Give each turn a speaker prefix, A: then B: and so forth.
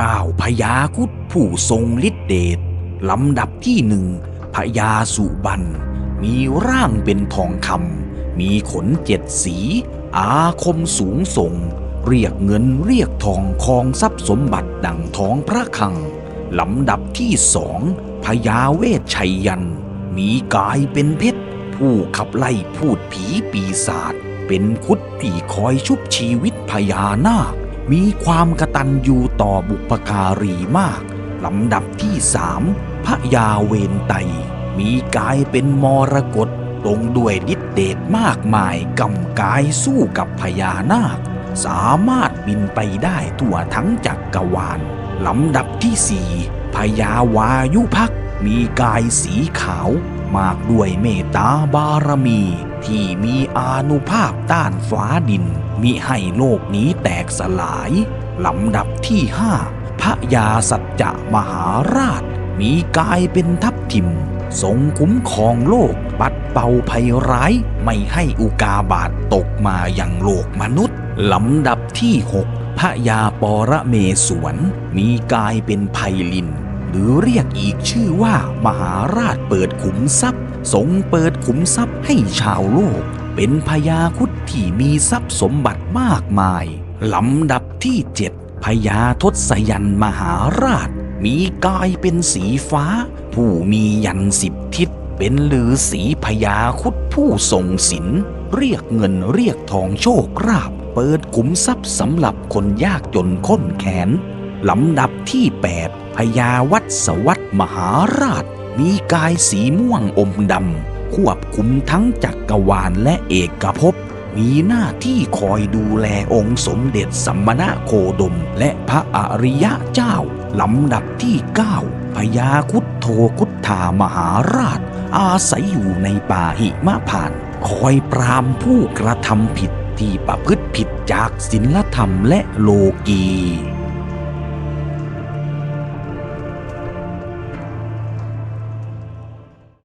A: ก้าพญาคุดผู้ทรงฤทธิเดชลำดับที่หนึ่งพญาสุบัน มีร่างเป็นทองคำมีขนเจ็ดสี อาคมสูงส่ง เรียกเงินเรียกทองคองทรัพย์สมบัติดังท้องพระคังลำดับที่สองพญาเวชชัยยัน มีกายเป็นเพชร ผู้ขับไล่พูดผีปีศาจเป็นคุดที่คอยชุบชีวิตพญานาค มีความกระตัญญูต่อบุปการีมาก ลำดับที่สามพระยาเวนไต มีกายเป็นมรกตตรงด้วยฤทธิเดชมากมายกำกายสู้กับพญานาค สามารถบินไปได้ทั่วทั้งจักกรวาลลำดับที่สี่พญาวายุพักมีกายสีขาว มากด้วยเมตตาบารมี ที่มีอานุภาพต้านฟ้าดิน มิให้โลกนี้แตกสลาย ลำดับที่ห้าพระยาสัจจะมหาราช มีกายเป็นทัพทิม ทรงคุ้มครองโลกปัดเป่าภัยร้าย ไม่ให้อุกาบาตตกมาอย่างโลกมนุษย์ ลำดับที่หกพระยาปรเมศวร มีกายเป็นไพลิน หรือเรียกอีกชื่อว่ามหาราชเปิดขุมทรัพย์ทรงเปิดขุมทรัพย์ให้ชาวโลก เป็นพญาคุดที่มีทรัพย์สมบัติมากมาย ลำดับที่เจ็ดพญาทศยันมหาราช มีกายเป็นสีฟ้า ผู้มียันสิบทิศ เป็นลือสีพญาคุดผู้ทรงศิลเรียกเงินเรียกทองโชคราบ เปิดขุมทรัพย์สำหรับคนยากจนค้นแขนลำดับที่ 8 พญาวัดสวัสดมหาราช มีกายสีม่วงอมดำ ควบคุมทั้งจักรวาลและเอกภพ มีหน้าที่คอยดูแลองค์สมเด็จสัมมณโคดม และพระอริยะเจ้า ลำดับที่ 9พญาคุดโทคุดธามหาราช อาศัยอยู่ในป่าหิมะผ่าน คอยปรามผู้กระทำผิดที่ประพฤติผิดจากศีลธรรมและโลกี